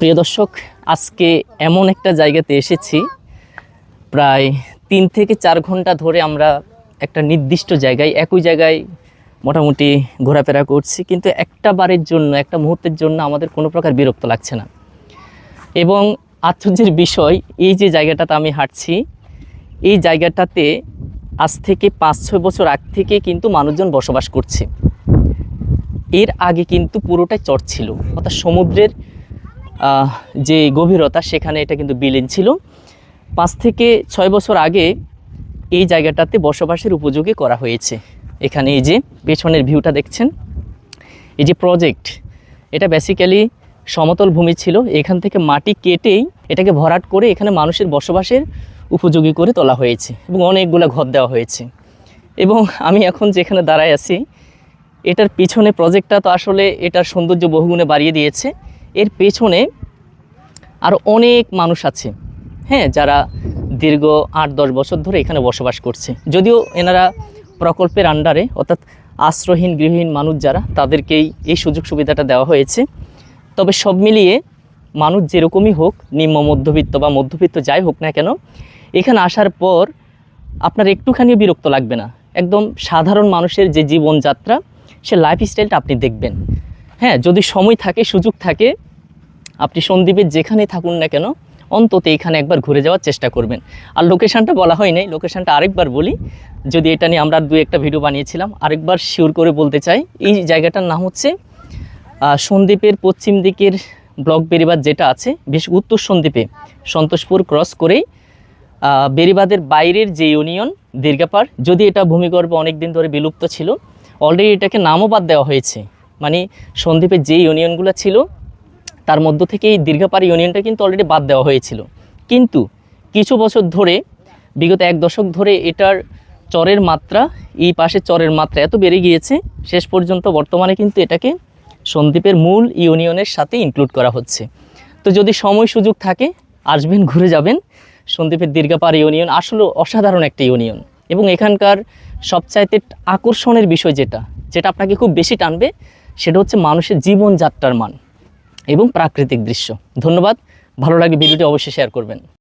প্রিয় দর্শক, আজকে এমন একটা জায়গাতে এসেছি। প্রায় তিন থেকে চার ঘণ্টা ধরে আমরা একটা নির্দিষ্ট জায়গায়, একই জায়গায় মোটামুটি ঘোরাফেরা করছি। কিন্তু একটা বারের জন্য, একটা মুহূর্তের জন্য আমাদের কোনো প্রকার বিরক্ত লাগছে না। এবং আশ্চর্যের বিষয়, এই যে জায়গাটাতে আমি হাঁটছি, এই জায়গাটাতে আজ থেকে পাঁচ ছয় বছর আগ থেকে কিন্তু মানুষজন বসবাস করছে। এর আগে কিন্তু পুরোটাই চর ছিল, অর্থাৎ সমুদ্রের যে গভীরতা, সেখানে এটা কিন্তু বিলীন ছিল। পাঁচ থেকে ছয় বছর আগে এই জায়গাটাতে বসবাসের উপযোগী করা হয়েছে। এখানে এই যে পেছনের ভিউটা দেখছেন, এই যে প্রজেক্ট এটা বেসিক্যালি সমতল ভূমি ছিল। এখান থেকে মাটি কেটেই এটাকে ভরাট করে এখানে মানুষের বসবাসের উপযোগী করে তোলা হয়েছে এবং অনেকগুলো ঘর দেওয়া হয়েছে। এবং আমি এখন যেখানে দাঁড়ায় আছি, এটার পিছনে প্রজেক্টটা তো আসলে এটার সৌন্দর্য বহুগুণে বাড়িয়ে দিয়েছে। এর পেছনে আরও অনেক মানুষ আছে হ্যাঁ যারা দীর্ঘ আট দশ বছর ধরে এখানে বসবাস করছে। যদিও এনারা প্রকল্পের আন্ডারে অর্থাৎ আশ্রয়হীন, গৃহহীন মানুষ যারা, তাদেরকেই এই সুযোগ সুবিধাটা দেওয়া হয়েছে। তবে সব মিলিয়ে মানুষ যেরকমই হোক, নিম্ন মধ্যবিত্ত বা মধ্যবিত্ত যাই হোক না কেন, এখানে আসার পর আপনার একটুখানিও বিরক্ত লাগবে না। একদম সাধারণ মানুষের যে জীবনযাত্রা, সে লাইফস্টাইলটা আপনি দেখবেন। হ্যাঁ যদি সময় থাকে, সুযোগ থাকে, আপনি সন্দীপের যেখানে থাকুন না কেন, অন্তত এখানে একবার ঘুরে যাওয়ার চেষ্টা করবেন। আর লোকেশানটা বলা হয় নাই, লোকেশানটা আরেকবার বলি। যদি এটা নিয়ে আমরা দু একটা ভিডিও বানিয়েছিলাম, আরেকবার শিওর করে বলতে চাই, এই জায়গাটার নাম হচ্ছে সন্দ্বীপের পশ্চিম দিকের ব্লক বেরিবাদ যেটা আছে, বেশ উত্তর সন্দ্বীপে সন্তোষপুর ক্রস করেই বেরিবাদের বাইরের যে ইউনিয়ন দীর্ঘাপাড়, যদি এটা ভূমিগর্ভ অনেক দিন ধরে বিলুপ্ত ছিল অলরেডি এটাকে নামও বাদ দেওয়া হয়েছে। মানে সন্দ্বীপের যে ইউনিয়নগুলো ছিল, তার মধ্য থেকে এই দীর্ঘাপাড় ইউনিয়নটা কিন্তু অলরেডি বাদ দেওয়া হয়েছিল। কিন্তু কিছু বছর ধরে, বিগত এক দশক ধরে এটার চরের মাত্রা, এই পাশে চরের মাত্রা এত বেড়ে গিয়েছে, শেষ পর্যন্ত বর্তমানে কিন্তু এটাকে সন্দ্বীপের মূল ইউনিয়নের সাথে ইনক্লুড করা হচ্ছে। তো যদি সময় সুযোগ থাকে, আসবেন, ঘুরে যাবেন। সন্দ্বীপের দীর্ঘাপাড় ইউনিয়ন আসলে অসাধারণ একটা ইউনিয়ন। এবং এখানকার সবচাইতে আকর্ষণের বিষয় যেটা যেটা আপনাকে খুব বেশি টানবে সেটা হচ্ছে মানুষের জীবনযাত্রার মান এবং প্রাকৃতিক দৃশ্য। ধন্যবাদ। ভালো লাগে ভিডিওটি অবশ্যই শেয়ার করবেন।